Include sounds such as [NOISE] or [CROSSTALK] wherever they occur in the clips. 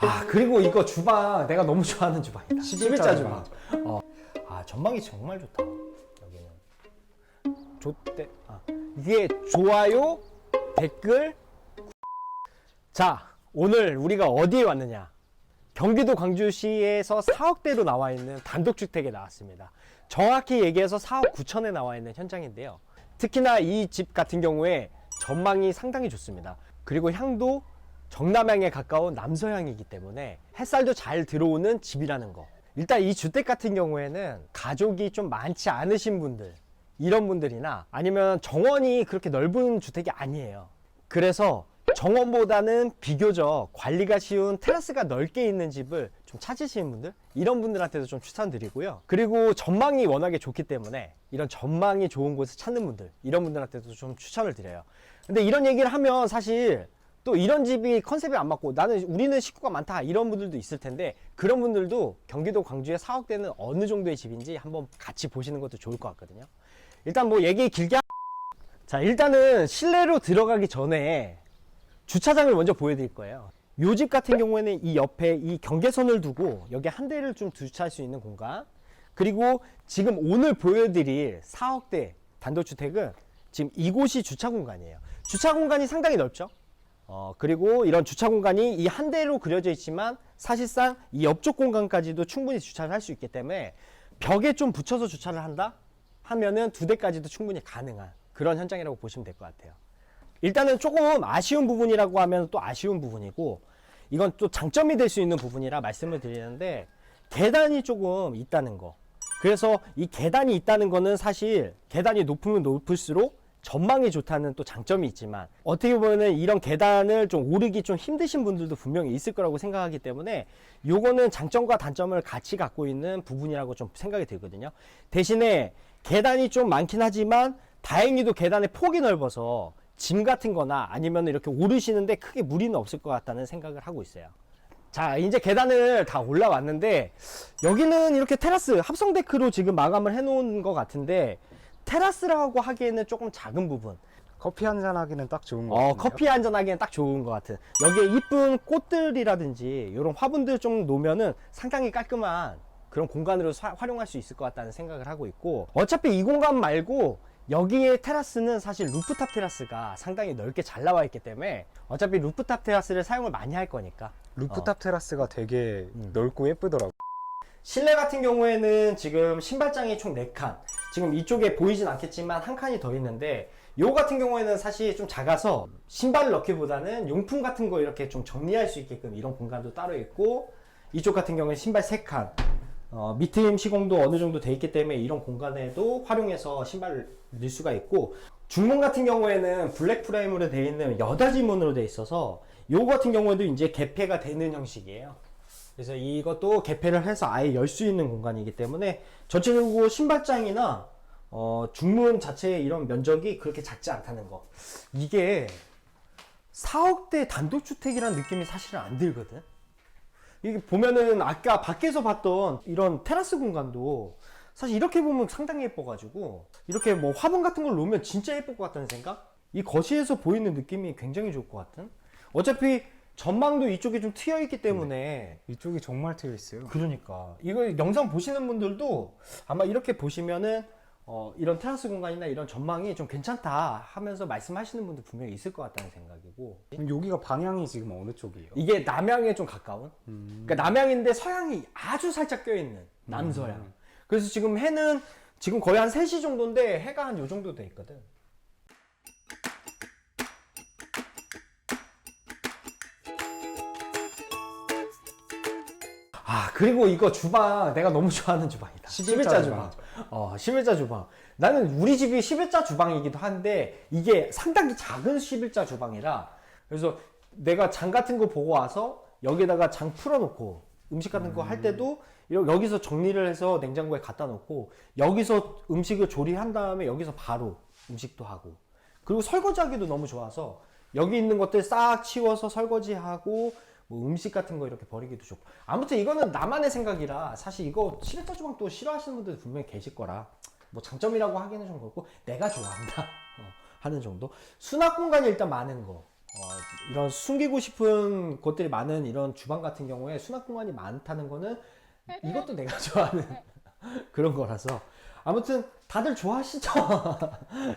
아 그리고 이거 주방 내가 너무 좋아하는 주방이다. 11자 11자 주방. 어. 아 전망이 정말 좋다. 여기는. 좋대. 아, 이게 좋아요, 댓글. 자 오늘 우리가 어디에 왔느냐? 경기도 광주시에서 4억대로 나와 있는 단독주택에 나왔습니다. 정확히 얘기해서 4억 9천에 나와 있는 현장인데요. 특히나 이 집 같은 경우에 전망이 상당히 좋습니다. 그리고 향도 정남향에 가까운 남서향이기 때문에 햇살도 잘 들어오는 집이라는 거. 일단 이 주택 같은 경우에는 가족이 좀 많지 않으신 분들, 이런 분들이나 아니면 정원이 그렇게 넓은 주택이 아니에요. 그래서 정원보다는 비교적 관리가 쉬운 테라스가 넓게 있는 집을 좀 찾으시는 분들 이런 분들한테도 좀 추천드리고요 그리고 전망이 워낙에 좋기 때문에 이런 전망이 좋은 곳을 찾는 분들 이런 분들한테도 좀 추천을 드려요 근데 이런 얘기를 하면 사실 또 이런 집이 컨셉이 안 맞고 나는 우리는 식구가 많다 이런 분들도 있을 텐데 그런 분들도 경기도 광주의 4억대는 어느 정도의 집인지 한번 같이 보시는 것도 좋을 것 같거든요 일단 뭐 얘기 길게 하... 자 일단은 실내로 들어가기 전에 주차장을 먼저 보여드릴 거예요. 요 집 같은 경우에는 이 옆에 이 경계선을 두고 여기 한 대를 좀 주차할 수 있는 공간 그리고 지금 오늘 보여드릴 4억대 단독주택은 지금 이곳이 주차 공간이에요. 주차 공간이 상당히 넓죠. 어, 그리고 이런 주차 공간이 이 한 대로 그려져 있지만 사실상 이 옆쪽 공간까지도 충분히 주차를 할 수 있기 때문에 벽에 좀 붙여서 주차를 한다 하면은 두 대까지도 충분히 가능한 그런 현장이라고 보시면 될 것 같아요. 일단은 조금 아쉬운 부분이라고 하면 또 아쉬운 부분이고 이건 또 장점이 될 수 있는 부분이라 말씀을 드리는데 계단이 조금 있다는 거 그래서 이 계단이 있다는 거는 사실 계단이 높으면 높을수록 전망이 좋다는 또 장점이 있지만 어떻게 보면은 이런 계단을 좀 오르기 좀 힘드신 분들도 분명히 있을 거라고 생각하기 때문에 요거는 장점과 단점을 같이 갖고 있는 부분이라고 좀 생각이 들거든요 대신에 계단이 좀 많긴 하지만 다행히도 계단의 폭이 넓어서 짐 같은 거나 아니면 이렇게 오르시는데 크게 무리는 없을 것 같다는 생각을 하고 있어요. 자, 이제 계단을 다 올라왔는데, 여기는 이렇게 테라스, 합성 데크로 지금 마감을 해 놓은 것 같은데, 테라스라고 하기에는 조금 작은 부분. 커피 한 잔 하기는 딱 좋은 것 어, 같아요. 커피 한 잔 하기엔 딱 좋은 것 같은. 여기에 이쁜 꽃들이라든지, 이런 화분들 좀 놓으면은 상당히 깔끔한 그런 공간으로 사- 활용할 수 있을 것 같다는 생각을 하고 있고, 어차피 이 공간 말고, 여기에 테라스는 사실 루프탑 테라스가 상당히 넓게 잘 나와 있기 때문에 어차피 루프탑 테라스를 사용을 많이 할 거니까 루프탑 테라스가 되게 넓고 예쁘더라고. 실내 같은 경우에는 지금 신발장이 총 4칸 지금 이쪽에 보이진 않겠지만 한 칸이 더 있는데 요 같은 경우에는 사실 좀 작아서 신발을 넣기보다는 용품 같은 거 이렇게 좀 정리할 수 있게끔 이런 공간도 따로 있고 이쪽 같은 경우는 신발 3칸 어, 밑트임 시공도 어느 정도 돼 있기 때문에 이런 공간에도 활용해서 신발을 넣을 수가 있고 중문 같은 경우에는 블랙 프레임으로 되어 있는 여닫이 문으로 되어 있어서 요 같은 경우에도 이제 개폐가 되는 형식이에요. 그래서 이것도 개폐를 해서 아예 열 수 있는 공간이기 때문에 전체적으로 신발장이나 어, 중문 자체의 이런 면적이 그렇게 작지 않다는 거. 이게 4억대 단독주택이라는 느낌이 사실은 안 들거든. 이게 보면은 아까 밖에서 봤던 이런 테라스 공간도 사실 이렇게 보면 상당히 예뻐가지고 이렇게 뭐 화분 같은 걸 놓으면 진짜 예쁠 것 같다는 생각? 이 거실에서 보이는 느낌이 굉장히 좋을 것 같은? 어차피 전망도 이쪽에 좀 트여 있기 때문에. 이쪽이 정말 트여 있어요. 그러니까. 이거 영상 보시는 분들도 아마 이렇게 보시면은 어, 이런 테라스 공간이나 이런 전망이 좀 괜찮다 하면서 말씀하시는 분들 분명히 있을 것 같다는 생각이고. 그럼 여기가 방향이 지금 어느 쪽이에요? 이게 남향에 좀 가까운? 그러니까 남향인데 서향이 아주 살짝 껴있는 남서향 그래서 지금 해는 지금 거의 한 3시 정도인데 해가 한 요 정도 돼 있거든 아 그리고 이거 주방 내가 너무 좋아하는 주방이다. 11자 11자 주방. 어 11자 주방. 나는 우리 집이 11자 주방이기도 한데 이게 상당히 작은 11자 주방이라 그래서 내가 장 같은 거 보고 와서 여기다가 장 풀어놓고 음식 같은 거 할 때도 여- 여기서 정리를 해서 냉장고에 갖다 놓고 여기서 음식을 조리한 다음에 여기서 바로 음식도 하고 그리고 설거지하기도 너무 좋아서 여기 있는 것들 싹 치워서 설거지하고 뭐 음식 같은 거 이렇게 버리기도 좋고 아무튼 이거는 나만의 생각이라 사실 이거 시베타 주방 또 싫어하시는 분들 분명히 계실 거라 뭐 장점이라고 하기는 좀 그렇고 내가 좋아한다 [LAUGHS] 어, 하는 정도 수납 공간이 일단 많은 거 어, 이런 숨기고 싶은 곳들이 많은 이런 주방 같은 경우에 수납 공간이 많다는 거는 이것도 내가 [LAUGHS] 좋아하는 [LAUGHS] 그런 거라서 아무튼 다들 좋아하시죠?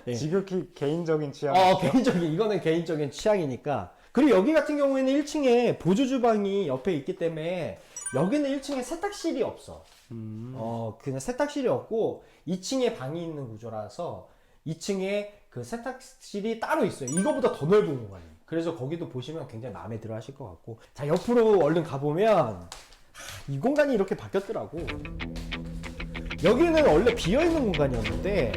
예. 지극히 개인적인 취향. 어, 개인적인 이거는 개인적인 취향이니까. 그리고 여기 같은 경우에는 1층에 보조 주방이 옆에 있기 때문에 여기는 1층에 세탁실이 없어. 음. 어, 그냥 세탁실이 없고 2층에 방이 있는 구조라서 2층에 그 세탁실이 따로 있어요. 이거보다 더 넓은 공간이. 그래서 거기도 보시면 굉장히 마음에 들어 하실 것 같고. 자, 옆으로 얼른 가보면 하, 이 공간이 이렇게 바뀌었더라고. 여기는 원래 비어있는 공간이었는데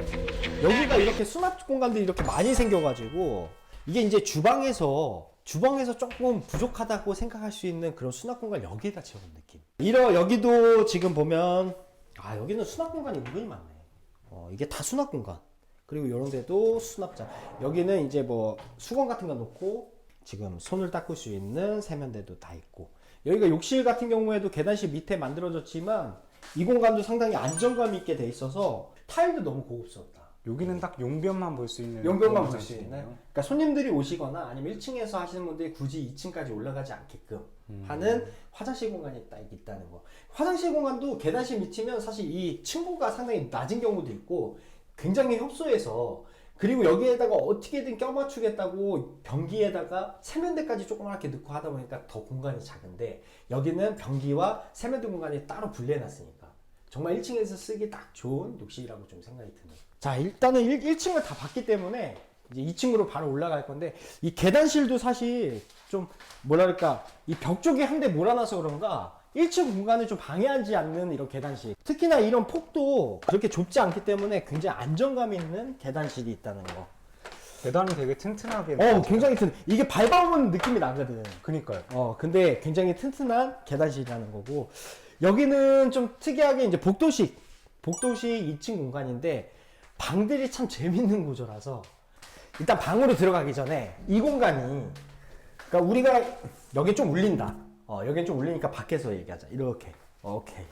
여기가 이렇게 수납 공간들이 이렇게 많이 생겨가지고 이게 이제 주방에서 주방에서 조금 부족하다고 생각할 수 있는 그런 수납 공간 여기에다 채운 느낌. 이러 여기도 지금 보면 아 여기는 수납 공간이 은근히 많네. 어 이게 다 수납 공간. 그리고 이런 데도 수납장. 여기는 이제 뭐 수건 같은 거 놓고 지금 손을 닦을 수 있는 세면대도 다 있고 여기가 욕실 같은 경우에도 계단실 밑에 만들어졌지만 이 공간도 상당히 안정감 있게 돼 있어서 타일도 너무 고급스럽다. 여기는 딱 용변만 볼 수 있는. 그런 볼수 있는. 그러니까 손님들이 오시거나 아니면 1층에서 하시는 분들이 굳이 2층까지 올라가지 않게끔 음. 하는 화장실 공간이 딱 있다는 거. 화장실 공간도 계단실 밑이면 사실 이 층고가 상당히 낮은 경우도 있고 굉장히 협소해서 그리고 여기에다가 어떻게든 껴맞추겠다고 변기에다가 세면대까지 조그맣게 넣고 하다 보니까 더 공간이 작은데 여기는 변기와 세면대 공간이 따로 분리해놨으니까 정말 1층에서 쓰기 딱 좋은 욕실이라고 좀 생각이 드네요. 자 일단은 1, 1층을 다 봤기 때문에 이제 2층으로 바로 올라갈 건데 이 계단실도 사실 좀 뭐랄까 이 벽 쪽에 한 대 몰아놔서 그런가 1층 공간을 좀 방해하지 않는 이런 계단실 특히나 이런 폭도 그렇게 좁지 않기 때문에 굉장히 안정감 있는 계단실이 있다는 거. 계단이 되게 튼튼하게. 어 굉장히 튼 이게 밟아보는 느낌이 나거든. 그니까요. 어, 근데 굉장히 튼튼한 계단실이라는 거고, 여기는 좀 특이하게 이제 복도식, 복도식 2층 공간인데, 방들이 참 재밌는 구조라서, 일단 방으로 들어가기 전에 이 공간이, 그러니까 우리가 여기 좀 울린다. 어, 여기 좀 울리니까 밖에서 얘기하자. 이렇게. 오케이.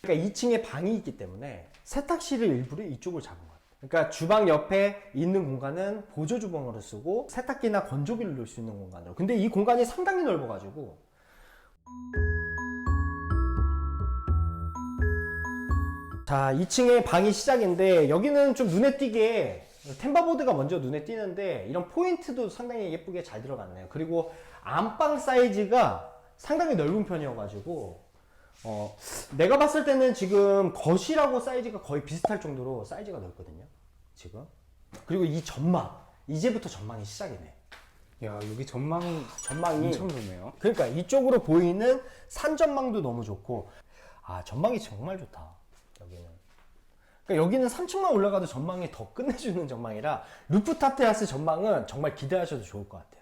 그러니까 2층에 방이 있기 때문에 세탁실을 일부러 이쪽을 잡은 거야. 그러니까 주방 옆에 있는 공간은 보조 주방으로 쓰고 세탁기나 건조기를 넣을 수 있는 공간으로. 근데 이 공간이 상당히 넓어가지고 자 2층에 방이 시작인데 여기는 좀 눈에 띄게 템바보드가 먼저 눈에 띄는데 이런 포인트도 상당히 예쁘게 잘 들어갔네요. 그리고 안방 사이즈가 상당히 넓은 편이어가지고 어, 내가 봤을 때는 지금 거실하고 사이즈가 거의 비슷할 정도로 사이즈가 넓거든요. 지금. 그리고 이 전망. 이제부터 전망이 시작이네. 야 여기 전망이 전망이. 엄청 좋네요. 그러니까 이쪽으로 보이는 산 전망도 너무 좋고. 아, 전망이 정말 좋다. 여기는. 그러니까 여기는 3층만 올라가도 전망이 더 끝내주는 전망이라 루프탑 테라스 전망은 정말 기대하셔도 좋을 것 같아요.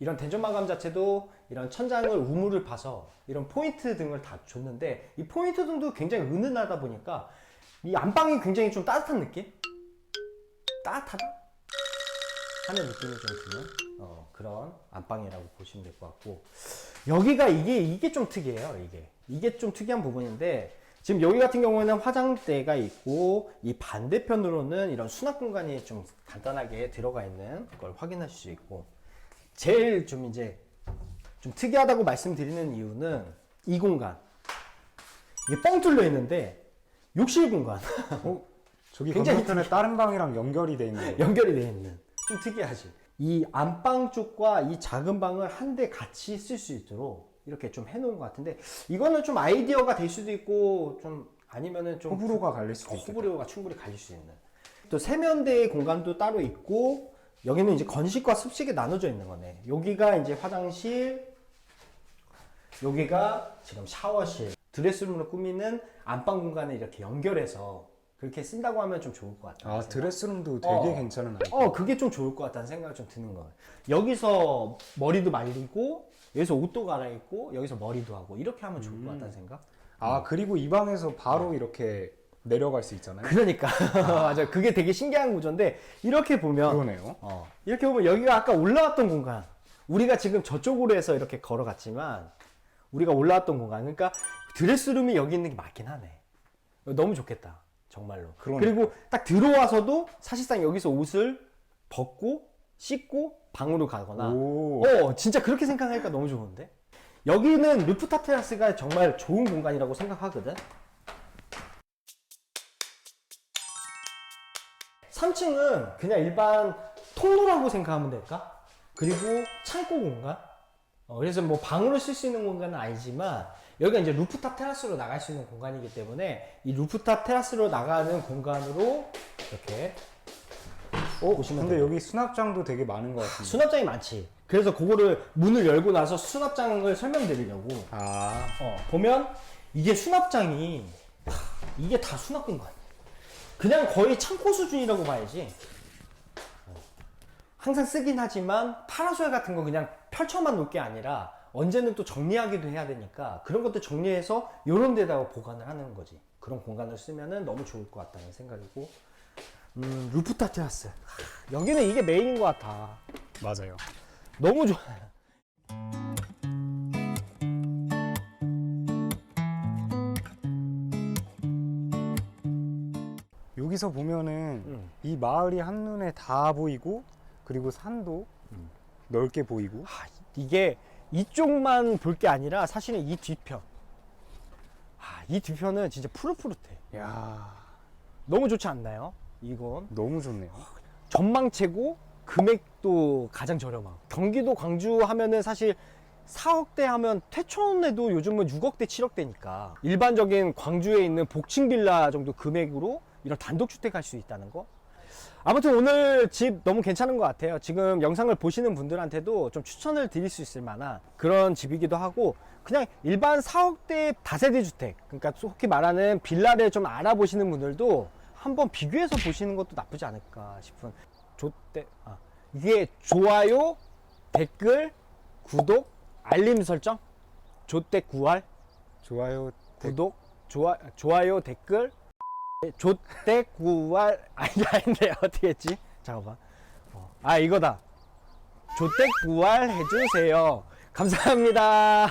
이런 대전마감 자체도 이런 천장을 우물을 파서 이런 포인트 등을 다 줬는데 이 포인트 등도 굉장히 은은하다 보니까 이 안방이 굉장히 좀 따뜻한 느낌? 따뜻하다? 하는 느낌이 좀 드는 어, 그런 안방이라고 보시면 될 것 같고 여기가 이게 이게 좀 특이해요 이게 이게 좀 특이한 부분인데 지금 여기 같은 경우에는 화장대가 있고 이 반대편으로는 이런 수납 공간이 좀 간단하게 들어가 있는 걸 확인하실 수 있고 제일 좀 이제 좀 특이하다고 말씀드리는 이유는 이 공간 이게 뻥 뚫려 있는데 욕실 공간 어? 저기 굉장히 건너편에 다른 방이랑 연결이 돼 있는. 거. 연결이 되어 있는 좀 특이하지 이 안방 쪽과 이 작은 방을 한 대 같이 쓸 수 있도록 이렇게 좀 해놓은 것 같은데 이거는 좀 아이디어가 될 수도 있고 좀 아니면은 좀 호불호가 갈릴 수도 어, 있겠다. 호불호가 충분히 갈릴 수 있는. 또 세면대의 공간도 따로 있고 여기는 이제 건식과 습식이 나눠져 있는 거네. 여기가 이제 화장실 여기가 지금 샤워실. 드레스룸으로 꾸미는 안방 공간을 이렇게 연결해서 그렇게 쓴다고 하면 좀 좋을 것 같아요 아 드레스룸도 되게 어. 괜찮은 아이디어. 어, 그게 좀 좋을 것 같다는 생각이 좀 드는 거예요. 여기서 머리도 말리고, 여기서 옷도 갈아입고, 여기서 머리도 하고, 이렇게 하면 좋을 것 음. 같다는 생각? 아 그리고 이 방에서 바로 이렇게 내려갈 수 있잖아요. 그러니까. [LAUGHS] 맞아. 그게 되게 신기한 구조인데, 이렇게 보면, 그러네요. 어, 이렇게 보면 여기가 아까 올라왔던 공간. 우리가 지금 저쪽으로 해서 이렇게 걸어갔지만, 우리가 올라왔던 공간. 그러니까 드레스룸이 여기 있는 게 맞긴 하네. 너무 좋겠다. 정말로. 그러네. 그리고 딱 들어와서도 사실상 여기서 옷을 벗고 씻고 방으로 가거나 오. 어 진짜 그렇게 생각하니까 너무 좋은데 여기는 루프탑 테라스가 정말 좋은 공간이라고 생각하거든 3층은 그냥 일반 통로라고 생각하면 될까? 그리고 창고 공간 어, 그래서 뭐 방으로 쓸 수 있는 공간은 아니지만 여기가 이제 루프탑 테라스로 나갈 수 있는 공간이기 때문에 이 루프탑 테라스로 나가는 공간으로 이렇게 어, 보시면 근데 돼요. 여기 수납장도 되게 많은 것 같은데. 수납장이 많지. 그래서 그거를 문을 열고 나서 수납장을 설명드리려고. 아, 어, 보면 이게 수납장이 하, 이게 다 수납 공간. 그냥 거의 창고 수준이라고 봐야지. 어. 항상 쓰긴 하지만 파라솔 같은 거 그냥 펼쳐만 놓을 게 아니라 언제는 또 정리하기도 해야 되니까 그런 것도 정리해서 이런 데다가 보관을 하는 거지. 그런 공간을 쓰면은 너무 좋을 것 같다는 생각이고. 음, 루프탑 테라스. 하, 여기는 이게 메인인 것 같아. 맞아요. 너무 좋아. 여기서 보면은 음. 이 마을이 한눈에 다 보이고 그리고 산도 넓게 보이고 아, 이게 이쪽만 볼 게 아니라 사실은 이 뒤편. 아, 이 뒤편은 진짜 푸릇푸릇해. 야 너무 좋지 않나요? 이건 너무 좋네요. 전망체고 금액도 가장 저렴하고 경기도 광주 하면은 사실 4억대 하면 태촌에도 요즘은 6억대 7억대니까 일반적인 광주에 있는 복층 빌라 정도 금액으로 이런 단독주택 할 수 있다는 거 아무튼 오늘 집 너무 괜찮은 것 같아요 지금 영상을 보시는 분들한테도 좀 추천을 드릴 수 있을 만한 그런 집이기도 하고 그냥 일반 4억대 다세대 주택 그러니까 속히 말하는 빌라를 좀 알아보시는 분들도 한번 비교해서 보시는 것도 나쁘지 않을까 싶은 좋대 아 이게 좋아요 댓글 구독 알림 설정 조대 구할 좋아요. 구독 좋아 좋아요 댓글 조대 구할 아니 아닌데 어떻게 했지? 잠깐만. 어, 아 이거다. 조대 구할 해주세요. 감사합니다